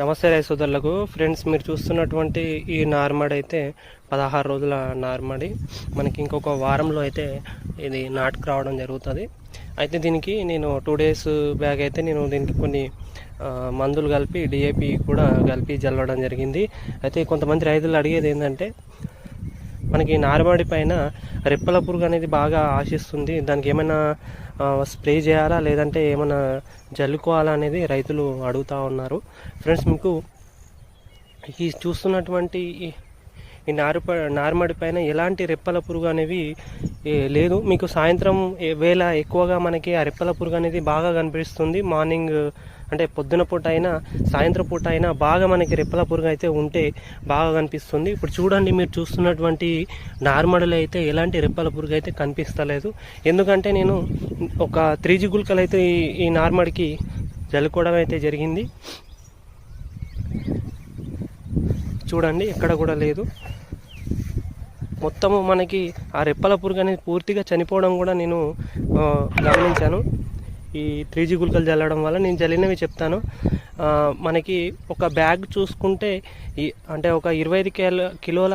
నమస్తే రైతు సోదరులకు. ఫ్రెండ్స్ మీరు చూస్తున్నటువంటి ఈ నార్మడి అయితే పదహారు రోజుల నార్మడి. మనకి ఇంకొక వారంలో అయితే ఇది నాటుకు రావడం జరుగుతుంది. అయితే దీనికి నేను టూ డేస్ బ్యాగ్ అయితే నేను దీనికి కొన్ని మందులు కలిపి డిఏపి కూడా కలిపి జల్లడం జరిగింది. అయితే కొంతమంది రైతులు అడిగేది ఏంటంటే మనకి నార్మడి పైన రెప్పల పురుగు అనేది బాగా ఆశిస్తుంది. దానికి ఏమైనా స్ప్రే చేయాలా? లేదంటే ఏమైనా జల్లుకోవాలా అనేది రైతులు అడుగుతూ ఉన్నారు. ఫ్రెండ్స్ మీకు ఈ చూస్తున్నటువంటి ఈ- ఈ నారు నారుమడి పైన ఎలాంటి రెప్పల పురుగు అనేవి లేదు. మీకు సాయంత్రం వేళ ఎక్కువగా మనకి ఆ రెప్పల పురుగు అనేది బాగా కనిపిస్తుంది. మార్నింగ్ అంటే పొద్దున పూట అయినా సాయంత్రం పూట అయినా బాగా మనకి రెప్పల పురుగు అయితే ఉంటే బాగా కనిపిస్తుంది. ఇప్పుడు చూడండి మీరు చూస్తున్నటువంటి నార్మడలు అయితే ఎలాంటి రెప్పల పురుగు అయితే కనిపిస్తలేదు. ఎందుకంటే నేను ఒక త్రీ జీ గుల్కలు అయితే ఈ ఈ నార్మడికి జల్లుకోవడం అయితే జరిగింది. చూడండి ఎక్కడ కూడా లేదు. మొత్తము మనకి ఆ రెప్పల పురుగు అనేది పూర్తిగా చనిపోవడం కూడా నేను గమనించాను. ఈ త్రీ జీ గుల్కలు చల్లడం వల్ల నేను చల్లినవి చెప్తాను. మనకి ఒక బ్యాగ్ చూసుకుంటే ఈ అంటే ఒక ఇరవై ఐదు కిలో కిలోల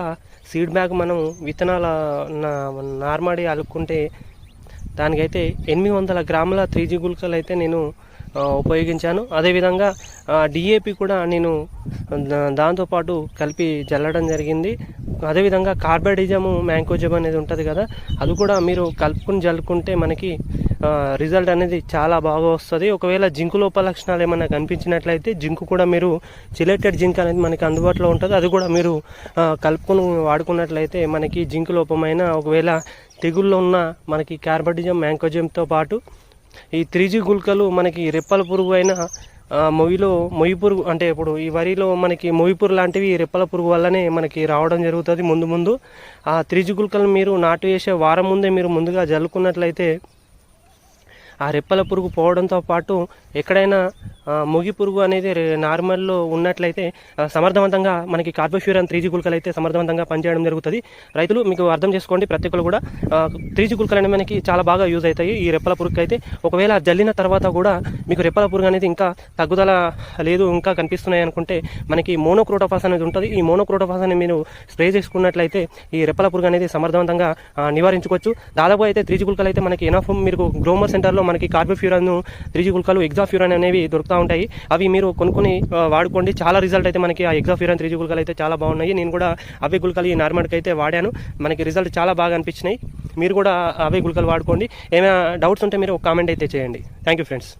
సీడ్ బ్యాగ్ మనం విత్తనాల నార్మడి అలుక్కుంటే దానికైతే ఎనిమిది వందల గ్రాముల త్రీ జీ గుల్కలు అయితే నేను ఉపయోగించాను. అదేవిధంగా డిఏపి కూడా నేను దాంతోపాటు కలిపి జల్లడం జరిగింది. అదేవిధంగా కార్బైడిజము మ్యాంకోజమ్ అనేది ఉంటుంది కదా అది కూడా మీరు కలుపుకుని జల్లుకుంటే మనకి రిజల్ట్ అనేది చాలా బాగా వస్తుంది. ఒకవేళ జింకు లోప లక్షణాలు ఏమైనా కనిపించినట్లయితే జింకు కూడా మీరు చిలేటెడ్ జింక్ అనేది మనకి అందుబాటులో ఉంటుంది. అది కూడా మీరు కలుపుకొని వాడుకున్నట్లయితే మనకి జింకు లోపమైన ఒకవేళ తెగుల్లో ఉన్న మనకి కార్బడిజం మ్యాంకోజంతో పాటు ఈ త్రీజి గుల్కలు మనకి రెప్పల పురుగు అయిన మొయ్యిలో మొయ్యి పురుగు అంటే ఇప్పుడు ఈ వరిలో మనకి మొయ్యి పురుగు లాంటివి రెప్పల పురుగు వల్లనే మనకి రావడం జరుగుతుంది ముందు ముందు. ఆ త్రీ మీరు నాటు వేసే వారం ముందే మీరు ముందుగా జల్లుకున్నట్లయితే ఆ రెప్పల పురుగు పోవడంతో పాటు ఎక్కడైనా ముగి పురుగు అనేది నార్మల్లో ఉన్నట్లయితే సమర్థవంతంగా మనకి కార్బోఫ్యూరన్ త్రీ జీ గుల్కలు అయితే సమర్థవంతంగా పనిచేయడం జరుగుతుంది. రైతులు మీకు అర్థం చేసుకోండి ప్రతి ఒక్కరు కూడా త్రీ జీ గుల్కలు అనేవి మనకి చాలా బాగా యూజ్ అవుతాయి. ఈ రెప్పల పురుగుకి అయితే ఒకవేళ జల్లిన తర్వాత కూడా మీకు రెప్పల పురుగు అనేది ఇంకా తగ్గుదల లేదు ఇంకా కనిపిస్తున్నాయి అనుకుంటే మనకి మోనోక్రోటోఫాస్ అనేది ఉంటుంది. ఈ మోనోక్రోటోఫాస్ అనేది మీరు స్ప్రే చేసుకున్నట్లయితే ఈ రెప్పల పురుగు అనేది సమర్థవంతంగా నివారించుకోవచ్చు. దాదాపు అయితే త్రీ జీ గుల్కలు అయితే మనకి ఎనఫ్ మీరు గ్రోమర్ సెంటర్లో మనకి కార్బోఫ్యూరన్ త్రీ జీ గుల్కలు ఎగ్జాఫ్యూరన్ అనేవి దొరుకుతూ ఉంటాయి. అవి మీరు కొనుక్కొని వాడుకోండి. చాలా రిజల్ట్ అయితే మనకి ఆ ఎగ్జాఫ్యూరన్ త్రీ జీ గుల్కలు అయితే చాలా బాగున్నాయి. నేను కూడా అవే గుల్కలు ఈ నార్మల్కి అయితే వాడాను. మనకి రిజల్ట్ చాలా బాగా అనిపించినాయి. మీరు కూడా అవే గుల్కలు వాడుకోండి. ఏమైనా డౌట్స్ ఉంటే మీరు ఒక కామెంట్ అయితే చేయండి. Thank you friends.